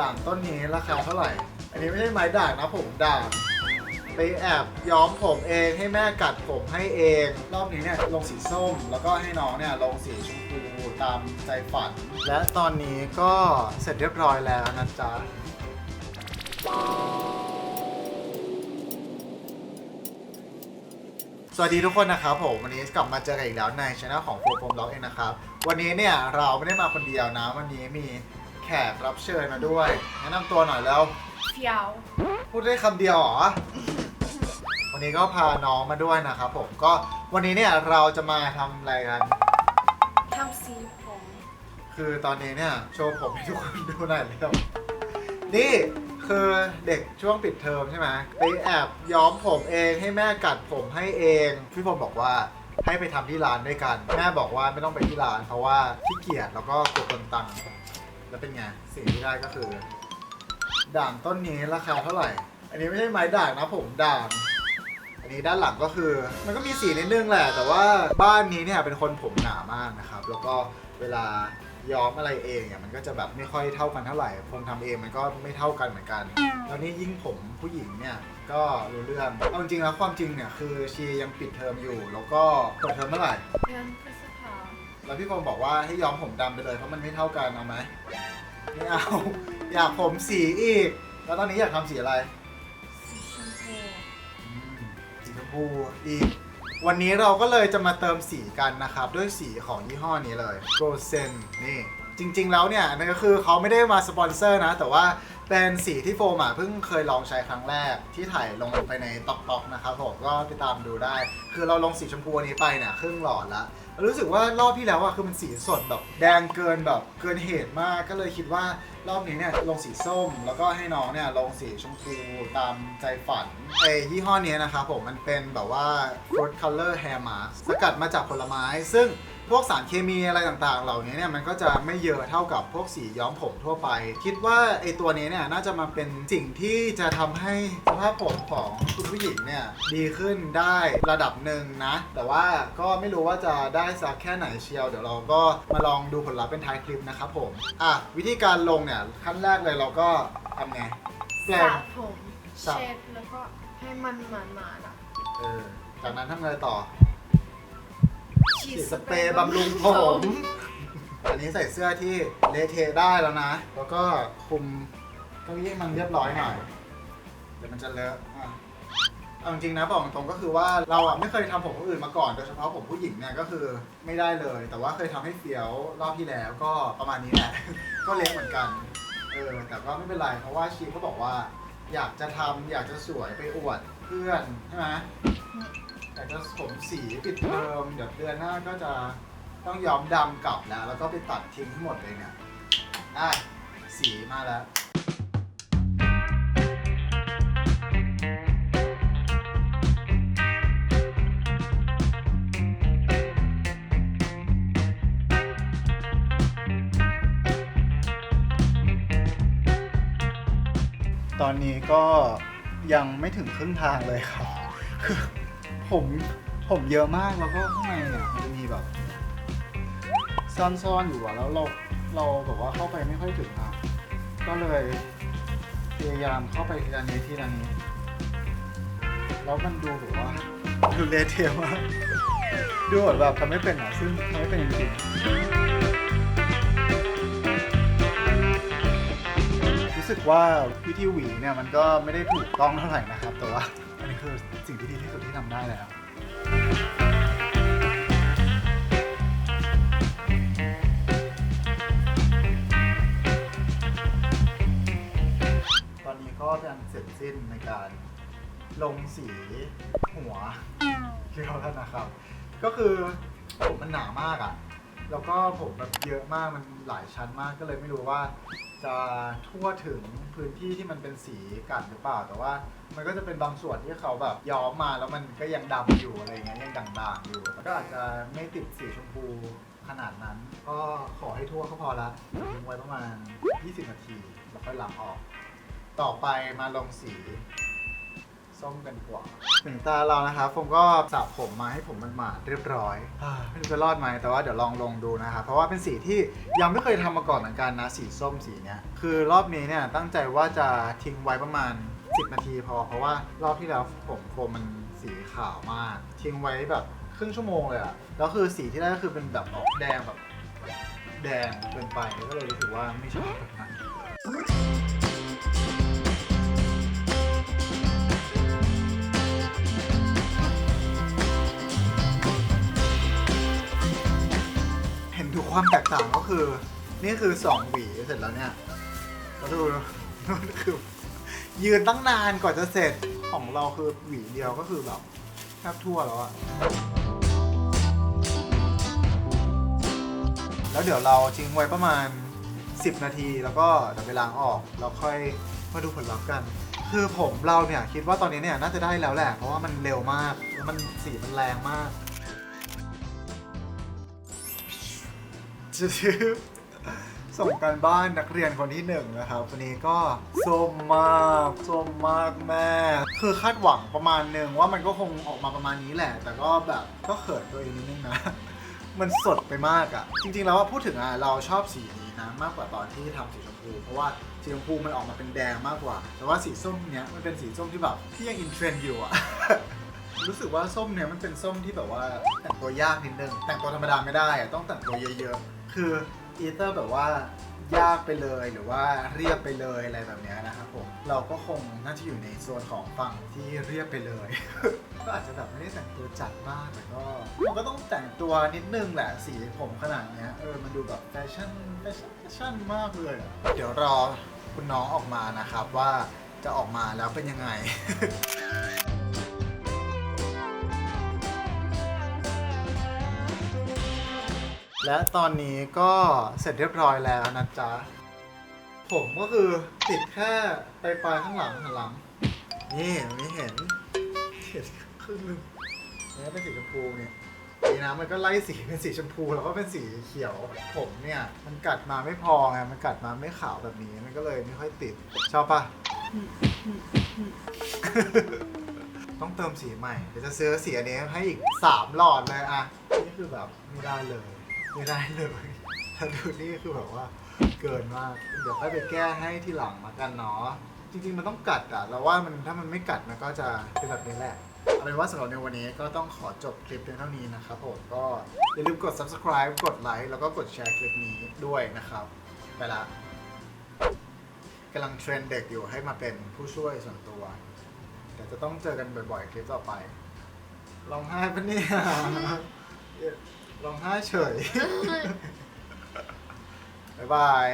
ด่างต้นนี้ราคาเท่าไหร่ อันนี้ไม่ใช่ไม้ด่างนะผมด่างไปแอบย้อมผมเองให้แม่กัดผมให้เอง รอบนี้เนี่ยลงสีส้ม แล้วก็ให้น้องเนี่ยลงสีชมพูตามใจฝัน และตอนนี้ก็เสร็จเรียบร้อยแล้วนะจ๊ะสวัสดีทุกคนนะครับผมวันนี้กลับมาเจอกันอีกแล้วในช anel ของโฟมล็อกเองนะครับ วันนี้เนี่ยเราไม่ได้มาคนเดียวนะ วันนี้มี แขกรับเชิญมาด้วย แนะนำตัวหน่อยแล้วเฟียวพูดได้คำเดียวเหรอ วันนี้ก็พาน้องมาด้วยนะครับผมก็วันนี้เนี่ยเราจะมาทำอะไรกัน ทำสีผมคือตอนนี้เนี่ยโชว์ผมให้ทุกคนดูหน่อยเร็วนี่คือเด็กช่วงปิดเทอมใช่ไหมไปแอบย้อมผมเองให้แม่กัดผมให้เองพี่ผมบอกว่าให้ไปทำที่ร้านด้วยกัน แม่บอกว่าไม่ต้องไปที่ร้านเพราะว่าขี้เกียจแล้วก็กลัวคนตังค์ แล้วเป็นไง สิ่งที่ได้ก็คือ ด่างต้นนี้ราคาเท่าไหร่ อันนี้ไม่ใช่ไม้ด่างนะผมด่าง อันนี้ด้านหลังก็คือ มันก็มีสีนิดนึงแหละ แต่ว่าบ้านนี้เนี่ยเป็นคนผมหนามากนะครับ แล้วก็เวลาย้อมอะไรเองเนี่ยมันก็จะแบบไม่ค่อยเท่ากันเท่าไหร่ผมทำเองมันก็ไม่เท่ากันเหมือนกัน แล้วนี่ยิ่งผมผู้หญิงเนี่ยก็รู้เรื่อง เอาจริงๆแล้วความจริงเนี่ยคือชียังปิดเทอมอยู่ แล้วก็เปิดเทอมเมื่อไหร่เดือนพฤษ แล้วพี่พงศ์บอกว่าให้ย้อมผมดำไปเลยเพราะมันไม่เท่ากันเอาไหมไม่เอา อยากผมสีอีก แล้วตอนนี้อยากทำสีอะไรสีชมพูอืมสีชมพูอีก วันนี้เราก็เลยจะมาเติมสีกันนะครับ ด้วยสีของยี่ห้อนี้เลย g o s e n นี่ จริงๆแล้วเนี่ยนั่นก็คือเขาไม่ได้มาสปอนเซอร์นะ แต่ว่า เป็นสีที่โฟมอะเพิ่งเคยลองใช้ครั้งแรกที่ถ่ายลงไปในต็อกต็อกนะครับผมก็ไปตามดูได้ คือเราลงสีชมพูอันนี้ไปเนี่ยครึ่งหลอดละรู้สึกว่ารอบที่แล้วอะคือมันสีสดแบบแดงเกินแบบเกินเหตุมากก็เลยคิดว่ารอบนี้เนี่ยลงสีส้ม แล้วก็ให้น้องเนี่ยลงสีชมพูตามใจฝันไอ้ยี่ห้อนี้นะครับผมมันเป็นแบบว่า fruit color hair mask สกัดมาจากผลไม้ซึ่ง พวกสารเคมีอะไรต่างๆ เหล่านี้เนี่ยมันก็จะไม่เยอะเท่ากับพวกสีย้อมผมทั่วไป คิดว่าไอ้ตัวนี้เนี่ยน่าจะมาเป็นสิ่งที่จะทำให้สภาพผมของคุณผู้หญิงเนี่ยดีขึ้นได้ระดับหนึ่งนะ แต่ว่าก็ไม่รู้ว่าจะได้สักแค่ไหนเชียว เดี๋ยวเราก็มาลองดูผลลัพธ์เป็นท้ายคลิปนะครับผมอะวิธีการลงเนี่ยขั้นแรกเลยเราก็ทำไงแปลสระงผมสระเช็ดแล้วก็ให้มันหมาดๆอะเออจากนั้นทำไงต่อ ฉีดสเปรย์บำรุงผม อันนี้ใส่เสื้อที่เลเทได้แล้วนะ แล้วก็คุมเก้าอี้มันเรียบร้อยหน่อย เดี๋ยวมันจะเลอะอะเอาจริงๆนะบอกตรงๆก็คือว่าเราอะไม่เคยทำผมคนอื่นมาก่อนโดยเฉพาะผมผู้หญิงเนี่ยก็คือไม่ได้เลย แต่ว่าเคยทำให้เฟียวรอบที่แล้วก็ประมาณนี้แหละ ก็เละเหมือนกันเออแต่ก็ไม่เป็นไรเพราะว่าชีเขาบอกว่า อยากจะทำอยากจะสวยไปอวดเพื่อนใช่ไหม อยากจะผมสีปิดเทอมเดี๋ยวเดือนหน้าก็จะต้องย้อมดำกลับแล้ว แล้วก็ไปตัดทิ้งทั้งหมดเลยเนี่ยอะสีมาแล้วตอนนี้ก็ยังไม่ถึงครึ่งทางเลยครับ ผมผมเยอะมากแล้วก็ข้างในเนี่ยมันจะมีแบบซ่อนๆอยู่อะแล้วเราเราแบบว่าเข้าไปไม่ค่อยถึงอะก็เลยพยายามเข้าไปทีละนี้ทีละนี้ แล้วมันดูแบบว่าดูเละเทะมากดูแบบทำไม่เป็นอะซึ่งทำไม่เป็นจริงๆ สึกว่าวิธีหวีเนี่ยมันก็ไม่ได้ถูกต้องเท่าไหร่นะครับ แต่ว่าอันนี้คือสิ่งที่ดีที่สุดที่ทำได้แล้วตอนนี้ก็เป็นเสร็จสิ้นในการลงสีหัวเรียบแล้วนะครับ ก็คือผมมันหนามากอะ่ะ แล้วก็ผมแบบเยอะมากมันหลายชั้นมากก็เลยไม่รู้ว่า จะทั่วถึงพื้นที่ที่มันเป็นสีกัดหรือเปล่า แต่ว่า มันก็จะเป็นบางส่วนที่เขาแบบย้อมมาแล้วมันก็ยังดำอยู่อะไรเงี้ยยังด่างๆอยู่แล้วก็อาจจะไม่ติดสีชมพูขนาดนั้น ก็ขอให้ทั่วก็พอละทิ้งไว้ประมาณ 20 นาที แล้วค่อยล้างออก ต่อไปมาลงสี ส้มกันดีกว่าถึงตาเรานะครับผมก็สระผมมาให้ผมมันหมาดๆเรียบร้อยอ่าไม่รู้จะรอดไหมแต่ว่าเดี๋ยวลองลงดูนะครับเพราะว่าเป็นสีที่ยังไม่เคยทำมาก่อนเหมือนกันนะสีส้มสีเนี้ยคือรอบนี้เนี่ยตั้งใจว่าจะทิ้งไว้ประมาณ 10 นาทีพอ เพราะว่ารอบที่แล้วผมโฟมมันสีขาวมาก ทิ้งไว้แบบครึ่งชั่วโมงเลยอะแล้วคือสีที่ได้ก็คือเป็นแบบออกแดงแบบแดงเกินไปก็เลยรู้สึกว่าไม่ชอบแบบนั้น ความแตกต่างก็คือ นี่คือ2หวีเสร็จแล้วเนี่ยแล้วดูนู่นคือ ยืนตั้งนานกว่าจะเสร็จของเราคือหวีเดียวก็คือแบบแทบทั่วแล้วอะแล้วเดี๋ยวเราทิ้งไว้ประมาณ 10 นาทีแล้วก็เดี๋ยวไปล้างออกแล้วค่อยมาดูผลลัพธ์กัน คือผมเราเนี่ยคิดว่าตอนนี้เนี่ยน่าจะได้แล้วแหละเพราะว่ามันเร็วมากแล้วมันสีมันแรงมาก ส่งการบ้านนักเรียนคนที่หนึ่งนะครับวันนี้ก็ส้มมากส้มมากแม่ คือคาดหวังประมาณหนึ่งว่ามันก็คงออกมาประมาณนี้แหละ แต่ก็แบบก็เขินตัวเองนิดนึงนะ มันสดไปมากอะ่ะ จริงๆแล้วว่าพูดถึงอะเราชอบสีนี้นะมากกว่าตอนที่ทำสีชมพู เพราะว่าสีชมพูมันออกมาเป็นแดงมากกว่า แต่ว่าสีส้มเนี้ยมันเป็นสีส้มที่แบบที่ยังอินเทรนด์อยู่อะรู้สึกว่าส้มเนี้ยมันเป็นส้มที่แบบว่าแต่งตัวยากนิดนึงแต่งตัวธรรมดาไม่ได้อะต้องแต่งตัวเยอะๆ คืออีเตอร์แบบว่ายากไปเลยหรือว่าเรียบไปเลยอะไรแบบเนี้ยนะครับผมเราก็คงน่าจะอยู่ในโซนของฝั่งที่เรียบไปเลย ก็อาจจะแบบไม่ได้แต่งตัวจัดมากแต่ก็มันก็ต้องแต่งตัวนิดนึงแหละสีผมขนาดเนี้ยเออมันดูแบบแฟชั่นแฟชั่นแฟชั่นมากเลยอะเดี๋ยวรอคุณน้องออกมานะครับว่าจะออกมาแล้วเป็นยังไง และตอนนี้ก็เสร็จเรียบร้อยแล้วนะจ๊ะ ผมก็คือติดแค่ปลายปลายๆข้างหลังหันหลัง นี่ไม่เห็นเห็นครึ่งหนึงนี่เป็นสีชมพูเนี่ยสีน้ำมันก็ไล่สีเป็นสีชมพูแล้วก็เป็นสีเขียว ผมเนี่ย มันกัดมาไม่พอไงมันกัดมาไม่ขาวแบบนี้มันก็เลยไม่ค่อยติด ชอบปะต้องเติมสีใหม่เดี๋ยวจะซื้อสีอันนี้ให้อีก 3 หลอดเลยอะนี่คือแบบไม่ได้เลย ไม่ได้เลยถ้าดูนี่คือแบบว่าเกินมาก เดี๋ยวค่อยไปแก้ให้ที่หลังละกันเนาะ จริง ๆ มันต้องกัดอะเราว่ามันถ้ามันไม่กัดมันก็จะเป็นแบบนี้แหละเอาเป็นว่าสำหรับในวันนี้ก็ต้องขอจบคลิปเพียงเท่านี้นะครับผมก็อย่าลืมกด subscribe กดไลค์แล้วก็กดแชร์คลิปนี้ด้วยนะครับ ไปละกำลังเทรนเด็กอยู่ให้มาเป็นผู้ช่วยส่วนตัวเดี๋ยวจะต้องเจอกันบ่อยๆ คลิปต่อไปร้องไห้ปะเนี่ย ร้องไห้เฉย บ๊ายบาย